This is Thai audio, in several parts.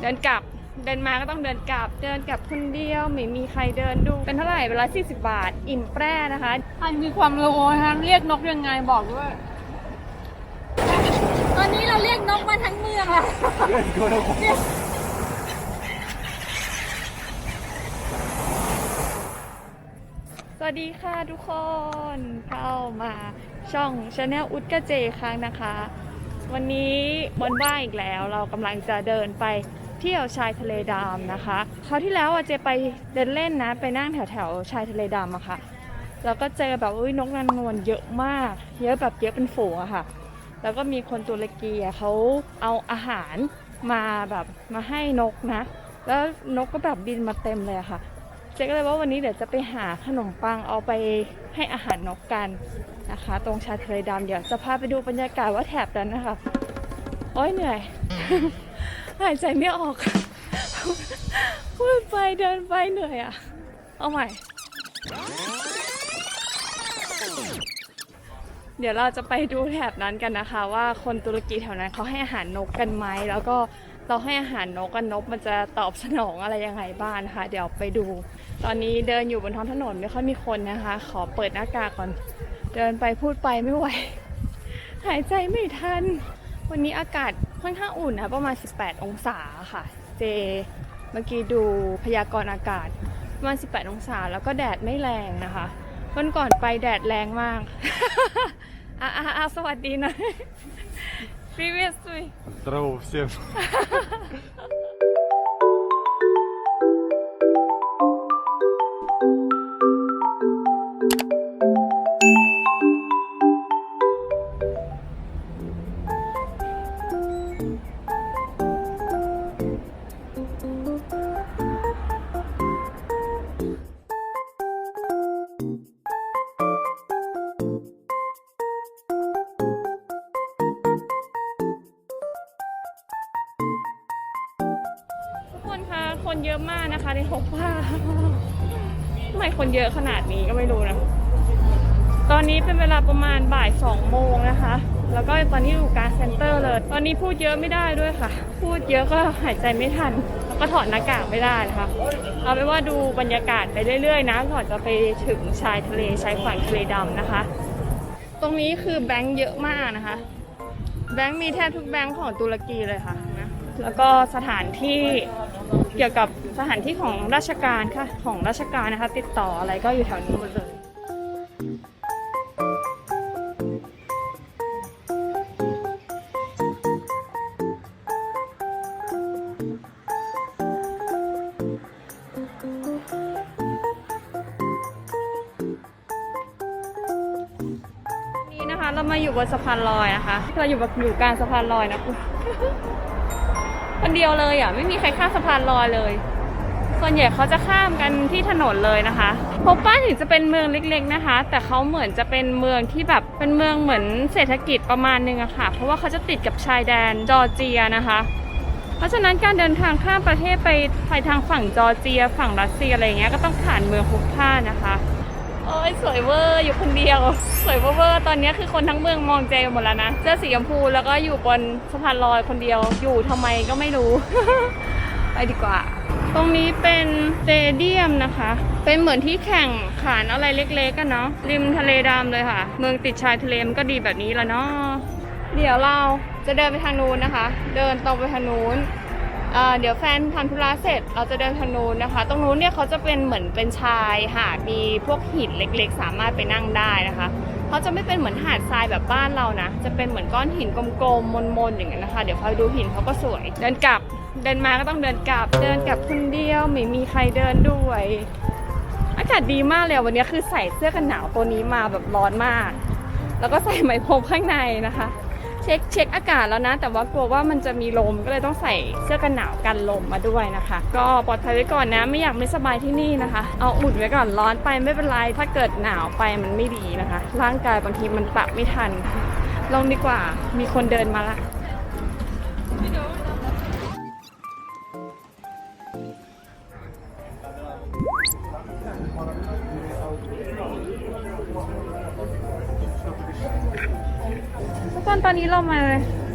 เดินกลับ เดินมาก็ต้องเดินกลับ เดินกลับคนเดียวไม่มีใครเดินดู เป็นเท่าไหร่เวลา40 บาท อิ่มแปร่นะคะใครมีความรู้นะคะเรียกนกยังไงบอกด้วย ตอนนี้เราเรียกนกมาทั้งเมืองแล้วสวัสดีค่ะทุกคนเข้ามาช่องชาแนลอุดกะเจครั้งนะคะ วันนี้วันว่างอีกแล้วเรากำลังจะเดินไป เที่ยวชายทะเลดำนะคะคราวที่แล้วอะเจไปเดินเล่นนะ ไปนั่งแถวแถวชายทะเลดำอะค่ะแล้วก็เจอแบบอุ้ยนกนางนวลเยอะมาก เยอะแบบเยอะเป็นฝูงอะค่ะ แล้วก็มีคนตุรกีเขาเอาอาหารมาแบบมาให้นกนะ แล้วนกก็แบบบินมาเต็มเลยะค่ะ เจ๊ก็เลยว่าวันนี้เดี๋ยวจะไปหาขนมปังเอาไปให้อาหารนกกันนะคะ ตรงชายทะเลดำเดี๋ยวจะพาไปดูบรรยากาศว่าแถบนั้นนะคะ โอ้ยเหนื่อย หายใจไม่ออก พูดไปเดินไปเหนื่อยอะเอาใหม่ เดี๋ยวเราจะไปดูแถบนั้นกันนะคะ ว่าคนตุรกีแถวนั้นเขาให้อาหารนกกันไหม แล้วก็เราให้อาหารนกกันนกมันจะตอบสนองอะไรยังไงบ้างนะคะ เดี๋ยวไปดู ตอนนี้เดินอยู่บนท้องถนนไม่ค่อยมีคนนะคะ ขอเปิดหน้ากากก่อน เดินไปพูดไปไม่ไหว หายใจไม่ทัน วันนี้อากาศค่อนข้างอุ่นนะประมาณ 18 องศาค่ะ เจ เมื่อกี้ดูพยากรณ์อากาศประมาณ 18 องศาแล้วก็แดดไม่แรงนะคะวันก่อนไปแดดแรงมาก อ่ะอ่ะอ่ะสวัสดีหนะ Приветствуй Здорово всем. คนคะคนเยอะมากนะคะในหกว่าทำไมคนเยอะขนาดนี้ก็ไม่รู้นะ ตอนนี้เป็นเวลาประมาณบ่ายสองโมงนะคะ แล้วก็ตอนนี้อยู่การเซ็นเตอร์เลย ตอนนี้พูดเยอะไม่ได้ด้วยค่ะ พูดเยอะก็หายใจไม่ทัน แล้วก็ถอดหน้ากากไม่ได้นะคะเอาเป็นว่าดูบรรยากาศไปเรื่อยๆนะก่อนจะไปถึงชายทะเลชายฝั่งทะเลดำนะคะ ตรงนี้คือแบงค์เยอะมากนะคะ แบงค์มีแทบทุกแบงค์ของตุรกีเลยค่ะนะแล้วก็สถานที่เกี่ยวกับสถานที่ของราชการค่ะ ของราชการนะคะ ติดต่ออะไรก็อยู่แถวนี้หมดเลย เรามาอยู่บนสะพานลอยนะคะเราอยู่แบบอยู่กลางสะพานลอยนะคุณคนเดียวเลยอะไม่มีใครข้ามสะพานลอยเลย ส่วนใหญ่เขาจะข้ามกันที่ถนนเลยนะคะโพป้าถึงจะเป็นเมืองเล็กๆนะคะ แต่เขาเหมือนจะเป็นเมืองที่แบบเป็นเมืองเหมือนเศรษฐกิจประมาณนึงอะค่ะ เพราะว่าเขาจะติดกับชายแดนจอร์เจียนะคะเพราะฉะนั้นการเดินทางข้ามประเทศไปไปทางฝั่งจอร์เจีย ฝั่งรัสเซียอะไรเงี้ยก็ต้องผ่านเมืองฮุกพ้านะคะ โอ้ยสวยเวอร์อยู่คนเดียว สวยเวอร์ตอนนี้คือคนทั้งเมืองมองเจหมดแล้วนะเสื้อสีชมพูแล้วก็อยู่บนสะพานลอยคนเดียว อยู่ทำไมก็ไม่รู้ ไปดีกว่า ตรงนี้เป็นสเตเดียมนะคะ เป็นเหมือนที่แข่งขานอะไรเล็กๆกันเนาะริมทะเลดำเลยค่ะ เมืองติดชายทะเลมันก็ดีแบบนี้ล้วเนาะเดี๋ยวเราจะเดินไปทางนู้นนะคะ เดินตรงไปทางนู้น เเดี๋ยวแฟนทำธุระเสร็จเราจะเดินทางนู้นนะคะ ตรงนู้นเนี่ยเขาจะเป็นเหมือนเป็นชายหาดมีพวกหินเล็กๆ สามารถไปนั่งได้นะคะเขาจะไม่เป็นเหมือนหาดทรายแบบบ้านเรานะ จะเป็นเหมือนก้อนหินกลมๆมนๆอย่างนั้นนะคะ เดี๋ยวคอยดูหินเขาก็สวย เดินกลับเดินมาก็ต้องเดินกลับ เดินกลับคนเดียวไม่มีใครเดินด้วย อากาศดีมากเลยวันนี้คือใส่เสื้อกันหนาวตัวนี้มาแบบร้อนมาก แล้วก็ใส่ไหมพรมข้างในนะคะ เช็คเช็คอากาศแล้วนะ แต่ว่ากลัวว่ามันจะมีลมก็เลยต้องใส่เสื้อกันหนาวกันลมมาด้วยนะคะ ก็ปลอดภัยไว้ก่อนนะ ไม่อยากไม่สบายที่นี่นะคะ เอาอุ่นไว้ก่อนร้อนไปไม่เป็นไรถ้าเกิดหนาวไปมันไม่ดีนะคะ ร่างกายบางทีมันปรับไม่ทันลงดีกว่ามีคนเดินมาละ คนตอนนี้เรามา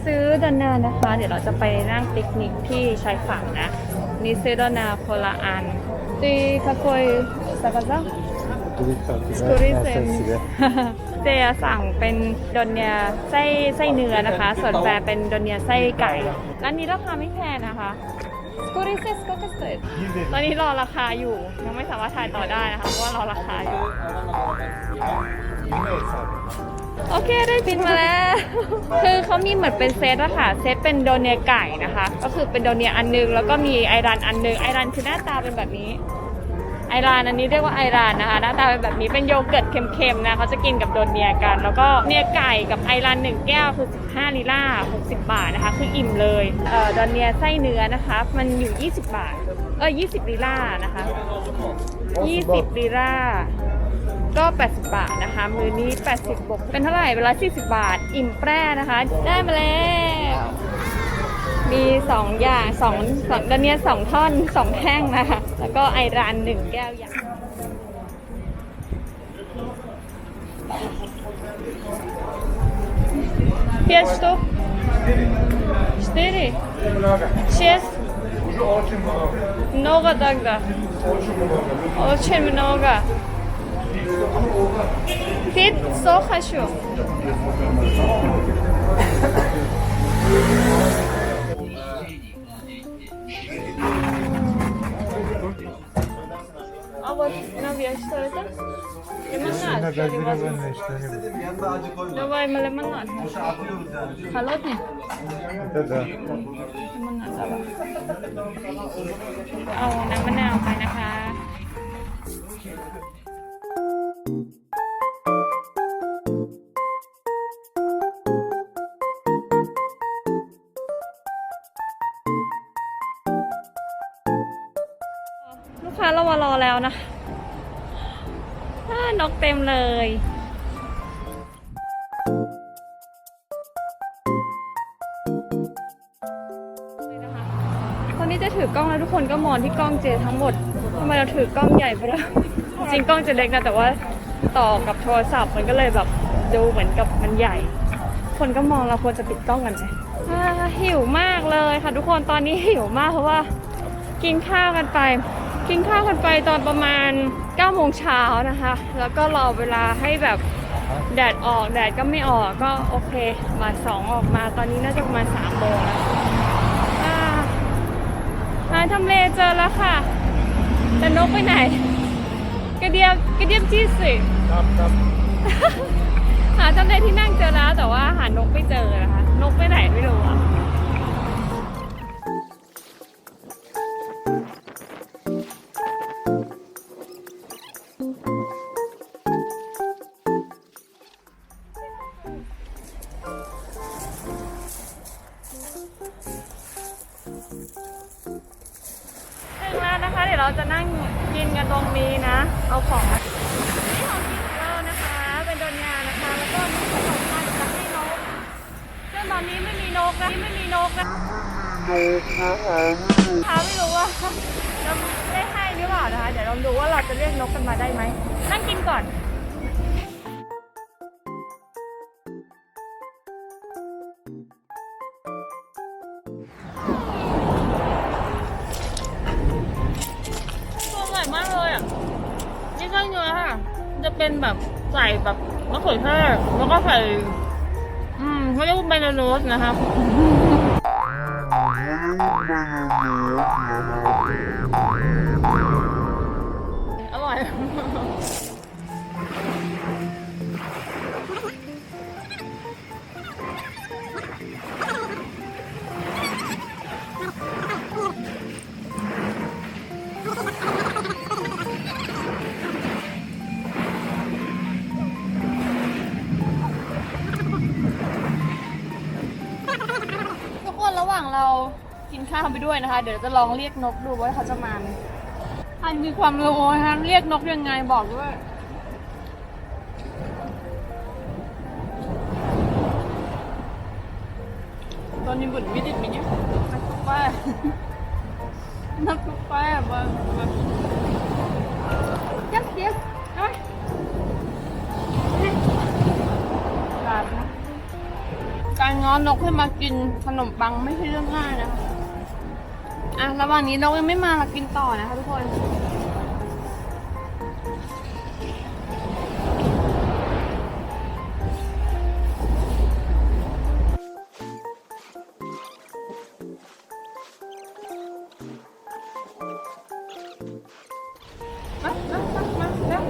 ซื้อดอนนานะคะ เดี๋ยวเราจะไปนั่งปิกนิกที่ชายฝั่งนะนี่ซื้อดอนนาคนละอันตีคาโกยสกัดจ้าสกูริเซนเจสั่งเป็นดอนเนียไส้ไส้เนื้อนะคะ ส่วนแปรเป็นดอนเนียไส้ไก่ร้านนี้ราคาไม่แพงนะคะสกูริเซสก็เกษตรตอนนี้รอราคาอยู่ยังไม่สามารถถ่ายต่อได้นะคะเพราะว่ารอราคาอยู่ โอเคได้บินมาแล้ว คือเขามีเหมือนเป็นเซตอะค่ะ เซตเป็นโดเนียไก่นะคะ ก็คือเป็นโดเนียอันนึง แล้วก็มีไอรันอันนึง ไอรันคือหน้าตาเป็นแบบนี้ ไอรานอันนี้เรียกว่าไอรานนะคะ หน้าตาเป็นแบบนี้ เป็นโยเกิร์ตเค็มๆนะเขาจะกินกับโดนเนียกัน แล้วก็เนียไก่กับไอรานหนึ่งแก้วคือ 15ลิล่า60 บาทนะคะ คืออิ่มเลย เอ่อ โดนเนียไส้เนื้อนะคะ มันอยู่ 20 บาท เออ20ลิล่านะคะ 20ลิล่า ก็ 80 บาทนะคะ มือนี้ 80บวกเป็นเท่าไหร่เวลา40 บาท อิ่มแปร่นะคะ ได้มาแล้ว มีสองอย่างสองสองดอนเนียสองท่อนสองแท่งนะคะ แล้วก็ไอรานหนึ่งแก้วอย่างเพียสตุสตีรีเชส Очень много. много тогда Очень много. очень много Hep so хорошо. А вот навяз, что это? Лимонад. Давай мы лимонад. Холодный? Это да. Лимонад давай. А, на манау, на แล้วนะอ่านกเต็มเลยเลยนะคะตอนนี้จะถือกล้องแล้วทุกคนก็มองที่กล้องเจทั้งหมดทำไมเราถือกล้องใหญ่ไปแล้วจริงกล้องจะเล็กนะแต่ว่าต่อกับโทรศัพท์มันก็เลยแบบดูเหมือนกับมันใหญ่ คนก็มองเราควรจะปิดกล้องกันไหมอ่าหิวมากเลยค่ะทุกคนตอนนี้หิวมากเพราะว่า กินข้าวกันไป กินข้าวกันไปตอนประมาณ9โมงเช้านะคะ แล้วก็รอเวลาให้แบบแดดออกแดดก็ไม่ออกก็โอเคมาสองออกมาตอนนี้น่าจะประมาณสามโมงแล้วหาทำเลเจอแล้วค่ะ แต่นกไปไหน กระเดียบกระเดียบจี้สิครับครับหาทำเลที่นั่งเจอแล้วแต่ว่าหานกไม่เจอนะคะ นกไปไหนไม่รู้อะ ของนี่ของกินของเรานะคะ เป็นโดนยานะคะ แล้วก็มีขนมปังจะให้นกซึ่งตอนนี้ไม่มีนกนะไม่มีนกนะหาไม่รู้ว่าจะได้ให้หรือเปล่านะคะ เดี๋ยวลองดูว่าเราจะเรียกนกกันมาได้ไหมนั่งกินก่อน จะเป็นแบบใส่แบบมะเขือเทศแล้วก็ใส่ อืมเขาเรียกว่าเบนโนสนะครับ อร่อย ข้าวไปด้วยนะคะ เดี๋ยวจะลองเรียกนกดูว่าเขาจะมาไหมอันมีความรู้นะคะเรียกนกยังไงบอกด้วยตอนนี้บุญวิดิตมิเนี่ยนักป้านักป้าบ้างบ้าง yes yes เอาไปการง้ออนกให้มากินขนมปังไม่ใช่เรื่องง่ายนะคะ อะระหว่างนี้นกยังไม่มาเรากินต่อนะคะทุกคน มามามามาเร็ว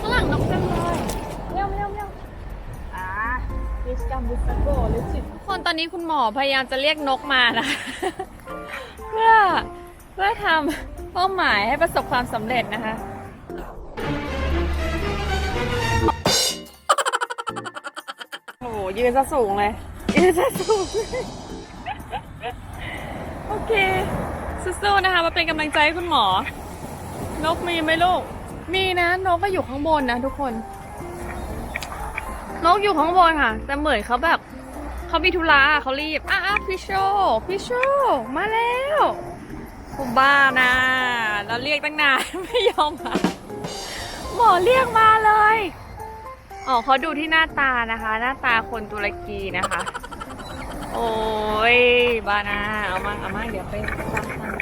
ข้างหลังนกเต็มเลยเร็วเร็วเร็วอ่าดิสกัมบุสโกเลยสิทุก คนตอนนี้คุณหมอพยายามจะเรียกนกมานะ เพื่อเพื่อทำเป้าหมายให้ประสบความสำเร็จนะคะ โอ้โหยืนซะสูงเลย ยืนซะสูง โอเค สู้ๆนะคะ มาเป็นกำลังใจให้คุณหมอ นกมีไหมลูก มีนะ นกก็อยู่ข้างบนนะทุกคน นกอยู่ข้างบนค่ะ แต่เหมือนเขาแบบ เขามีธุระเขารีบ อะอะพี่โชพี่โชมาแล้วกูบ้านะเราเรียกตั้งนานไม่ยอมมาหมอเรียกมาเลยอ๋อเขาดูที่หน้าตานะคะ หน้าตาคนตุรกีนะคะ โอ้ยบ้านะเอามั่งเอามั่งเดี๋ยวไปตามกัน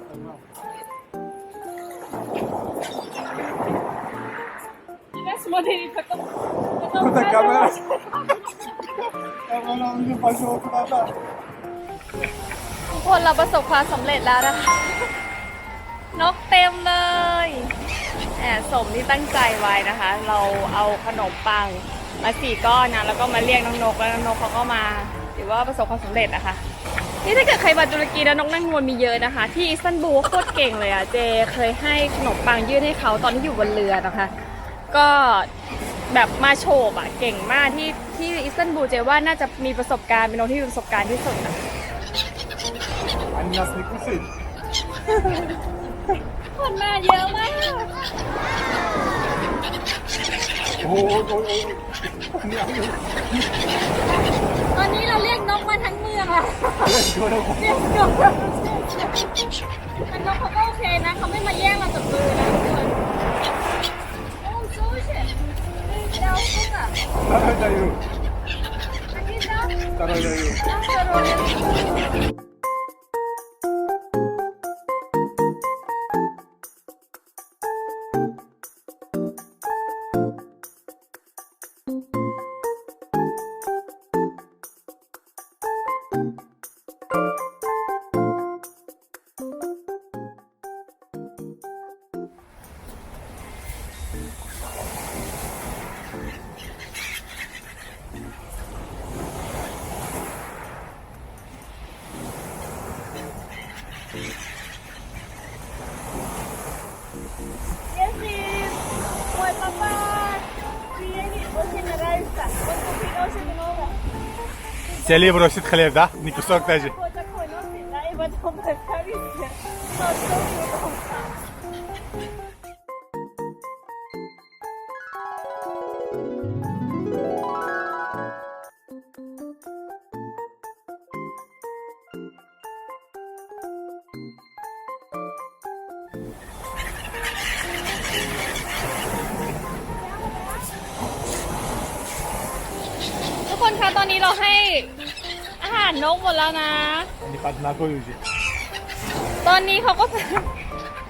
เอ้า Burada kamera. Aman amca başı ortada. ทุกคนเราประสบความสำเร็จแล้วนะคะ นกเต็มเลยแอบสมที่ตั้งใจไว้นะคะ เราเอาขนมปังมาสี่ก้อนนะแล้วก็มาเรียกน้องนกแล้วน้องนกเขาก็มาถือว่าประสบความสำเร็จนะคะ นี่ถ้าเกิดใครมาตุรกีแล้วนกนั่งนวลมีเยอะนะคะ ที่อิสตันบูลโคตรเก่งเลยอะเจเคยให้ขนมปังยื่นให้เขาตอนที่อยู่บนเรือนะคะ ก็แบบมาโฉบอะเก่งมากที่ที่อิสตันบูลเจว่าน่าจะมีประสบการณ์เป็นนกที่มีประสบการณ์ที่สุดนะ Hani nasıl yıkılsın? คนมาเยอะมาก Oo, oo, oo. Hani hani. ตอนนี้เราเรียกนกมาทั้งเมืองแล้ว Evet, doğru. เรียกนกแต่นกเขาก็โอเคนะเขาไม่มาแย่งเราจากมือนะ เดี๋ยวพว กอะ Sarayda yok. อันนี้นะ Sarayda yok. น้ ทุกคนคะตอนนี้เราให้อาหารนกหมดแล้วนะ Hani kadına koyucu. ตอนนี้เขาก็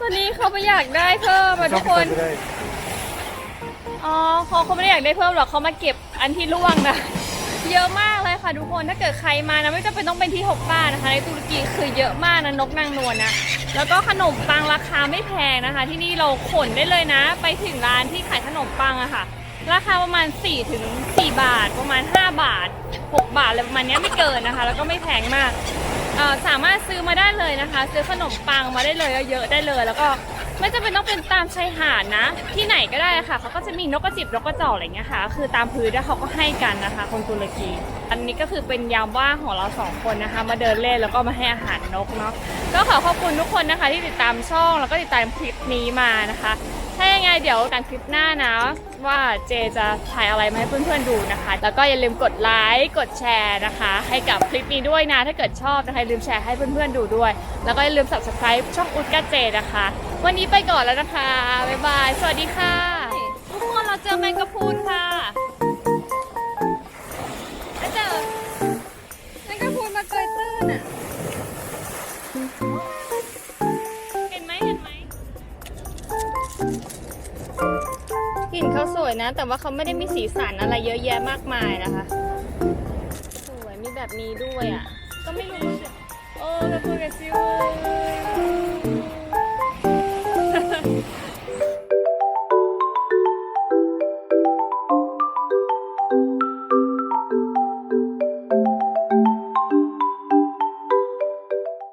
ตอนนี้เขาไปอยากได้เพิ่มอะทุกคน อ๋อเขาเขาไม่ได้อยากได้เพิ่มหรอกเขามาเก็บอันที่ร่วงนะ เยอะมากเลยค่ะทุกคน ถ้าเกิดใครมานะไม่จำเป็นต้องเป็นที่หกป้านะคะ ในตุรกีคือเยอะมากนะนกนางนวลนะ แล้วก็ขนมปังราคาไม่แพงนะคะ ที่นี่เราขนได้เลยนะ ไปถึงร้านที่ขายขนมปังอะค่ะ ราคาประมาณ4ถึง4บาท ประมาณ 5 บาท 6 บาทอะไรประมาณนี้ไม่เกินนะคะ แล้วก็ไม่แพงมากสามารถซื้อมาได้เลยนะคะ ซื้อขนมปังมาได้เลยเยอะๆได้เลย แล้วก็ไม่จำเป็นต้องเป็นตามชายหาดนะ ที่ไหนก็ได้ค่ะเขาก็จะมีนกกระจิบนกกระจอกอะไรเงี้ยค่ะ คือตามพื้นแล้วเขาก็ให้กันนะคะ คนตุรกี อันนี้ก็คือเป็นยามว่างของเราสองคนนะคะ มาเดินเล่นแล้วก็มาให้อาหารนกเนาะก็ขอขอบคุณทุกคนนะคะ ที่ติดตามช่องแล้วก็ติดตามคลิปนี้มานะคะ ถ้ายังไงเดี๋ยวกันคลิปหน้านะ ว่าเจจะถ่ายอะไรมาให้เพื่อนๆดูนะคะ แล้วก็อย่าลืมกดไลค์กดแชร์นะคะ ให้กับคลิปนี้ด้วยนะ ถ้าเกิดชอบนะคะอย่าลืมแชร์ให้เพื่อนๆดูด้วย แล้วก็อย่าลืม subscribe ช่องอุดกาเจนะคะ วันนี้ไปก่อนแล้วนะคะบ๊ายบายสวัสดีค่ะทุกคนเราเจอแมงกะพรุนค่ะ นเขาสวยนะ แต่ว่าเขาไม่ได้มีสีสันอะไรเยอะแยะมากมายนะคะ สวยมีแบบนี้ด้วยอะ ก็ไม่รู้โอ้แล้วตัวกระซิว